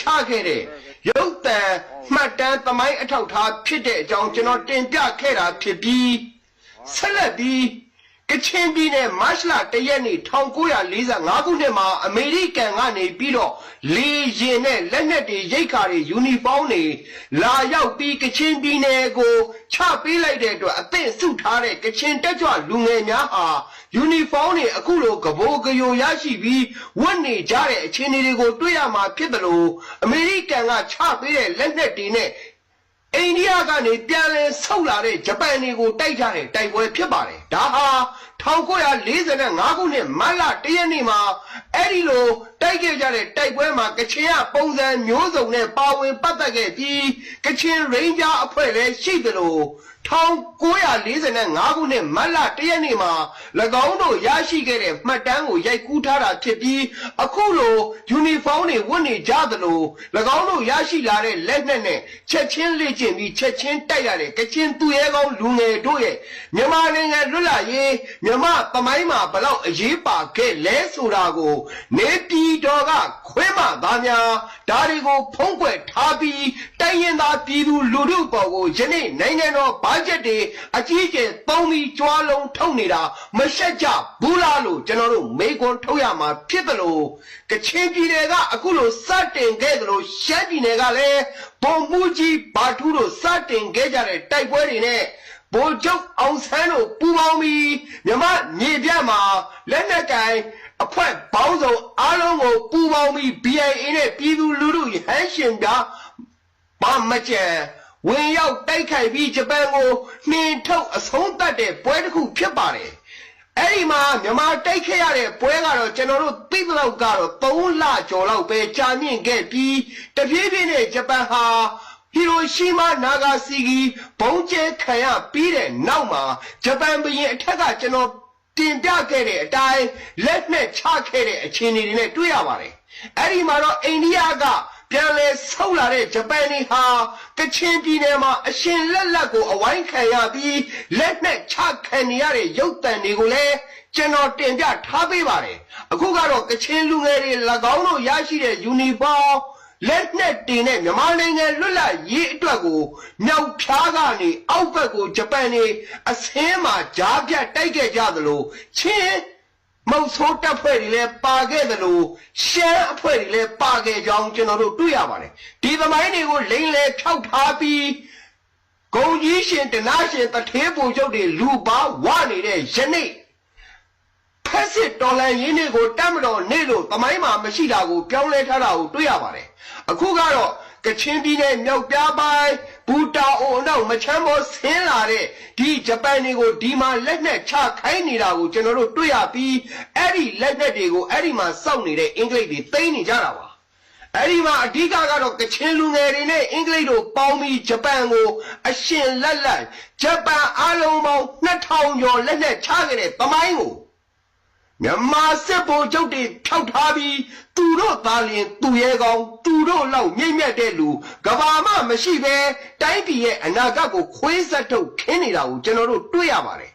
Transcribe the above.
ချခဲ့တဲ့ရုပ်တံမှတ်တမ်းသမိုင်းအထောက်ထားဖြစ်တဲ့အကြောင်းကျွန်တော်တင်ပြခဲ့တာဖြစ်ပြီးဆက်လက်ပြီး ကချင်ပြည်နယ်မတ်လတရက်နေ့1945ခုနှစ်မှာအမေရိကန်ကနေပြီးတော့လေရင်နဲ့လက်နက်တွေရိတ်ခါတွေယူနီဖောင်းတွေလာရောက်ပြီးကချင်ပြည်နယ်ကိုချပေးလိုက်တဲ့အတွက်အသင့်စုထားတဲ့ကချင်တက်ကြွလူငယ်များဟာယူနီဖောင်းတွေအခုလိုကဘိုးကယိုရရှိပြီးဝတ်နေကြတဲ့အခြေအနေတွေကိုတွေ့ရမှာဖြစ်တယ်လို့အမေရိကန်ကချပေးတဲ့လက်နက်တွေနဲ့ အိန္ဒိယကနေပြန်လည်ဆုတ်လာတဲ့ဂျပန်တွေကိုတိုက်ကြတဲ့တိုက်ပွဲဖြစ်ပါတယ်။ဒါဟာ1945ခုနှစ်မတ်လ1ရက်နေ့မှာအဲ့ဒီလိုတိုက်ခဲ့ကြတဲ့တိုက်ပွဲမှာကချင်ကပုံစံမျိုးစုံနဲ့ပါဝင်ပတ်သက်ခဲ့ပြီးကချင်ရိန်းဂျာအဖွဲ့လည်းရှိသလို1945ခုနှစ်မတ်လ1ရက်နေ့မှာ၎င်းတို့ရရှိခဲ့တဲ့မှတ်တမ်းကိုရိုက်ကူးထားတာဖြစ်ပြီးအခုလိုယူနီဖောင်းတွေဝတ်နေကြသလို၎င်းတို့ရရှိလာတဲ့လက်နက်နဲ့ချက်ချင်းလေ့ကျင့်ပြီးချက်ချင်းတိုက်ရတဲ့ကချင်သူရဲကောင်းလူငယ်တို့ရဲ့မြန်မာနိုင်ငံလွတ်လပ်ရေးမြမသမိုင်းမှာဘလောက်အရေးပါခဲ့လဲဆိုတာကို နေပြည်တော်ကခွဲမှသားများဒါတွေကိုဖုံးကွယ်ထားပြီးတိုင်းရင်သားပြည်သူလူထုပေါ်ကိုယနေ့နိုင်ငံတော်ဘတ်ဂျက်တွေအကြီးအကျယ်သုံးပြီးကြွားလုံးထုတ်နေတာမရှက်ကြဘူးလားလို့ကျွန်တော်တို့မေကွန်ထုတ်ရမှာဖြစ်တယ်လို့ကချင်ပြည်နယ်ကအခုလိုစတင်ခဲ့တယ်လို့ရှမ်းပြည်နယ်ကလည်းဘုံမှုကြီးဘာထူးတို့စတင်ခဲ့ကြတဲ့တိုက်ပွဲတွေနဲ့ ဗိုလ်ချုပ်အောင်ဆန်းတို့ပူပေါင်းပြီးမြမမြေပြတ်မှာလက်နက်ကိုင်အဖွဲ့ပေါင်းစုံအားလုံးကိုပူပေါင်းပြီး BIA နဲ့ပြည်သူလူထုရဟန်းရှင်ပြဘာမကျန်ဝင်ရောက်တိုက်ခိုက်ပြီးဂျပန်ကိုနှင်ထုတ်အဆုံးသတ်တဲ့ပွဲတစ်ခုဖြစ်ပါတယ်အဲ့ဒီမှာမြန်မာတိုက်ခဲ့ရတဲ့ပွဲကတော့ကျွန်တော်တို့သိသလောက်ကတော့3လကျော်လောက်ပဲကြာမြင့်ခဲ့ပြီးတပြေးပြေးနဲ့ဂျပန်ဟာ ဟီရိုရှီမာနာဂါစီဂီဘုံကျဲခံရပြီးတဲ့နောက်မှာဂျပန်ဘရင်အထက်ကကျွန်တော်တင်ပြခဲ့တဲ့အတိုင်းလက်နဲ့ချခဲ့တဲ့အခြေအနေတွေနဲ့တွေ့ရပါတယ်။အဲ့ဒီမှာတော့အိန္ဒိယကပြန်လဲဆုတ်လာတဲ့ဂျပန်တွေဟာကချင်ပြည်နယ်မှာအရှင်လက်လက်ကိုအဝိုင်းခံရပြီးလက်နဲ့ချခံနေရတဲ့ရုပ်တံတွေကိုလည်းကျွန်တော်တင်ပြထားပေးပါတယ်။အခုကတော့ကချင်လူငယ်တွေ၎င်းတို့ရရှိတဲ့ယူနီဖောင်း လက်နဲ့တင်တဲ့မြန်မာနိုင်ငံလွတ်လပ်ရေးအတွက်ကိုမြောက်ဖြားကနေအောက်ဘက်ကိုဂျပန်နေအစင်းမှာကြားပြတ်တိုက်ခဲ့ကြသလိုချင်းမုတ်ဆိုးတပ်ဖွဲ့တွေလည်းပါခဲ့သလိုရှမ်းအဖွဲ့တွေလည်းပါခဲ့ကြောင်းကျွန်တော်တို့တွေ့ရပါတယ်ဒီသမိုင်းတွေကိုလိမ့်လဲဖြောက်ထားပြီးဂုံကြီးရှင်တနာရှင်တထေးပူချုပ်တွေလူပါဝနေတဲ့ယနေ့ဖက်စစ်တော်လန်ရင်းတွေကိုတတ်မတော်နေလို့တမိုင်းမှာမရှိတာကိုပြောင်းလဲထားတာကိုတွေ့ရပါတယ် အခုကတော့ကချင်ပြည်နယ်မြောက်ပြားပိုင်းဘူတာအိုနောက်မချမ်းဘောဆင်းလာတဲ့ဒီဂျပန်တွေကိုဒီမှာလက်နက်ချခိုင်းနေတာကိုကျွန်တော်တို့တွေ့ရပြီးအဲ့ဒီလက်နက်တွေကိုအဲ့ဒီမှာစောင့်နေတဲ့အင်္ဂလိပ်တွေသိမ်းနေကြတာပါအဲ့ဒီမှာအဓိကကတော့ကချင်လူငယ်တွေနဲ့အင်္ဂလိပ်တို့ပေါင်းပြီးဂျပန်ကိုအရှင်လက်လက်ဂျပန်အားလုံးပေါင်း2000ကျော်လက်နက်ချခဲ့တဲ့သမိုင်းကို မြန်မာစစ်ဗိုလ်ချုပ်တွေဖြောက်ထားပြီးသူတို့သားလင်သူရဲကောင်းသူတို့လောက်မြင့်မြတ်တဲ့လူကဘာမှမရှိပဲတိုင်းပြည်ရဲ့အနာဂတ်ကိုခွေးဆက်ထုတ်ခင်းနေတာကိုကျွန်တော်တို့တွေ့ရပါတယ်